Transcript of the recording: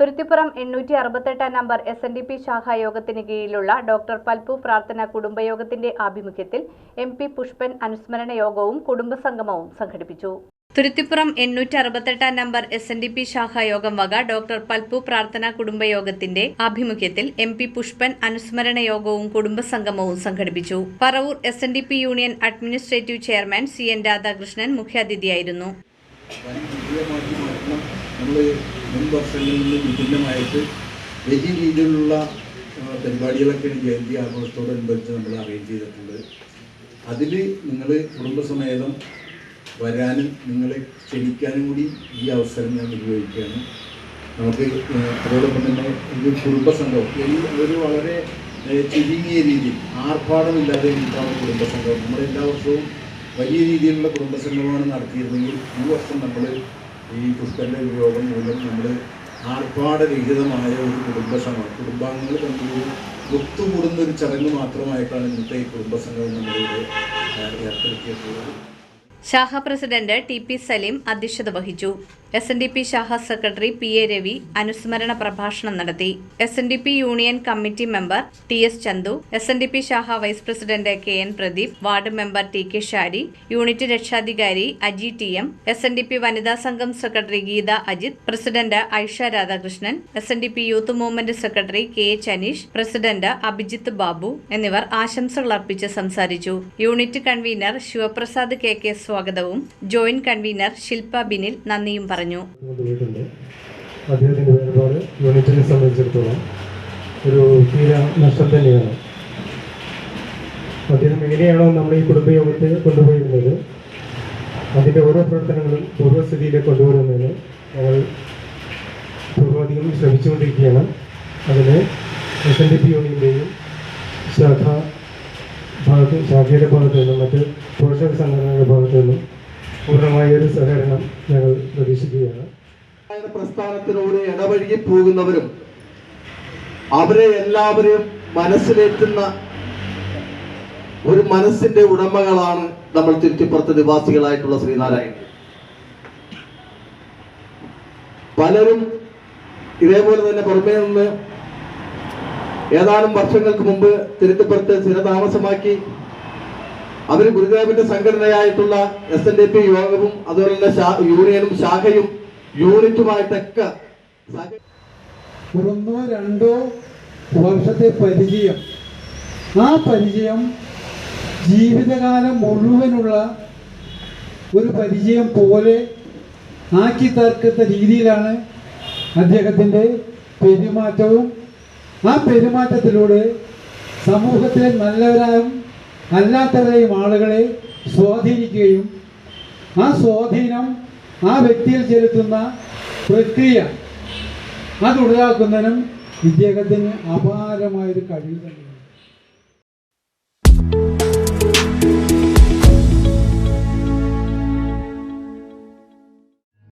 തുരുത്തിപ്പുറം എണ്ണൂറ്റി അറുപത്തെട്ടാം number S N D P ശാഖായോഗത്തിന് കീഴിലുള്ള doctor Palpu പ്രാർത്ഥന കുടുംബയോഗത്തിന്റെ ആഭിമുഖ്യത്തിൽ എം പി പുഷ്പൻ അനുസ്മരണ യോഗവും കുടുംബസംഗമവും സംഘടിപ്പിച്ചു. തുരുത്തിപ്പുറം എണ്ണൂറ്റി അറുപത്തെട്ടാം number S N D P ശാഖായോഗം വക ഡോക്ടർ പൽപു പ്രാർത്ഥന കുടുംബയോഗത്തിന്റെ ആഭിമുഖ്യത്തിൽ എം പി പുഷ്പൻ അനുസ്മരണ യോഗവും കുടുംബസംഗമവും സംഘടിപ്പിച്ചു. Paravur S N D P union administrative chairman C N Radhakrishnan മുഖ്യാതിഥിയായിരുന്നു. മാറ്റണം നമ്മൾ മുൻ വർഷങ്ങളിൽ നിന്ന് വിഭിന്നമായിട്ട് വലിയ രീതിയിലുള്ള ജയന്തി ആഘോഷത്തോടനുബന്ധിച്ച് നമ്മൾ അറേഞ്ച് ചെയ്തിട്ടുണ്ട്. അതിൽ നിങ്ങൾ കുടുംബസമേതം വരാനും നിങ്ങളെ ക്ഷണിക്കാനും കൂടി ഈ അവസരം ഞാൻ ഉപയോഗിക്കുകയാണ്. നമുക്ക് അതോടൊപ്പം തന്നെ ഒരു കുടുംബസംഘം ഒരു വളരെ ചുരുങ്ങിയ രീതിയിൽ ആർഭാടമില്ലാതെ ഉണ്ടാവുന്ന കുടുംബസംഘം നമ്മൾ എല്ലാ വർഷവും വലിയ രീതിയിലുള്ള കുടുംബസംഘമാണ് നടത്തിയിരുന്നെങ്കിൽ ഈ വർഷം നമ്മൾ ഈ പുഷ്പന്റെ ഉപയോഗം മൂലം നമ്മൾ ആർപ്പാടരഹിതമായ ഒരു കുടുംബസംഘം കുടുംബാംഗങ്ങൾ തമ്മിൽ ഒത്തുകൂടുന്ന ഒരു ചടങ്ങ് മാത്രമായിട്ടാണ് ഇന്നത്തെ ഈ കുടുംബസംഘം നമ്മളിവിടെ ഏർപ്പെടുത്തിയിട്ടുള്ളത്. ശാഖ പ്രസിഡന്റ് ടി പി സലീം അധ്യക്ഷത വഹിച്ചു. എസ് എൻ ഡി പി ശാഖ സെക്രട്ടറി പി എ രവി അനുസ്മരണ പ്രഭാഷണം നടത്തി. S N D P union committee member T S Chandu S N D P ശാഖ vice president K N Pradeep ward member T K Shari unit രക്ഷാധികാരി Aji T M S N D P വനിതാ സംഘം secretary Geetha Ajith president Aisha Radhakrishnan S N D P youth movement secretary K H Aneesh president Abhijith Babu എന്നിവർ ആശംസകൾ അർപ്പിച്ച് സംസാരിച്ചു. Unit convener Sivaprasad K K സ്വാഗതവും. Joint convener Shilpa Binil നന്ദിയും പറഞ്ഞു. വേർപാട് യൂണിറ്റിനെ ഒരു തന്നെയാണ്. അദ്ദേഹം എങ്ങനെയാണോ നമ്മൾ ഈ കുടുംബയോഗത്തെ കൊണ്ടുപോയിരുന്നത് അതിന്റെ ഓരോ പ്രവർത്തനങ്ങളും പൂർവസ്ഥിതിയിലേക്ക് കൊണ്ടുവരുന്നതിന് ഞങ്ങൾ പൂർവാധികം ശ്രമിച്ചുകൊണ്ടിരിക്കുകയാണ്. അതിന് എസ് എൻ ഡി പി യൂണിയന്റെയും ശാഖ ഭാഗത്ത് ശാഖയുടെ ഭാഗത്തു നിന്നും മറ്റ് പോഷക സംഘടനകളുടെ ഭാഗത്തു നിന്നും പൂർണമായ ഒരു സഹകരണം ഞങ്ങൾ പ്രതീക്ഷിക്കുകയാണ്. ആയ പ്രസ്ഥാനത്തിലൂടെ ഇടവഴുകി പോകുന്നവരും അവരെ എല്ലാവരെയും മനസ്സിലേറ്റുന്ന ഒരു മനസ്സിന്റെ ഉടമകളാണ് നമ്മൾ ചുറ്റിപ്പുറത്ത് നിവാസികളായിട്ടുള്ള ശ്രീനാരായണൻ പലരും ഇതേപോലെ തന്നെ പുറമേ നിന്ന് ഏതാനും വർഷങ്ങൾക്ക് മുമ്പ് തിരുത്തിപ്പുറത്ത് സ്ഥിരതാമസമാക്കി അവർ ഗുരുദേവന്റെ സംഘടനയായിട്ടുള്ള എസ് എൻ ഡി പി യോഗവും അതുപോലെ തന്നെ യൂണിയനും ശാഖയും യൂണിറ്റുമായിട്ടൊക്കെ ഒന്നോ രണ്ടോ വർഷത്തെ പരിചയം. ആ പരിചയം ജീവിതകാലം മുഴുവനുള്ള ഒരു പരിചയം പോലെ ആക്കി തീർക്കുന്ന രീതിയിലാണ് അദ്ദേഹത്തിന്റെ പെരുമാറ്റവും ആ പെരുമാറ്റത്തിലൂടെ സമൂഹത്തിലെ നല്ലവരായും അല്ലാത്തവരെയും ആളുകളെ സ്വാധീനിക്കുകയും ആ സ്വാധീനം ആ വ്യക്തിയിൽ ചെലുത്തുന്ന പ്രക്രിയ അതുണ്ടാക്കുന്നതിനും ഇദ്ദേഹത്തിന് അപാരമായൊരു കഴിവ് തന്നെയാണ്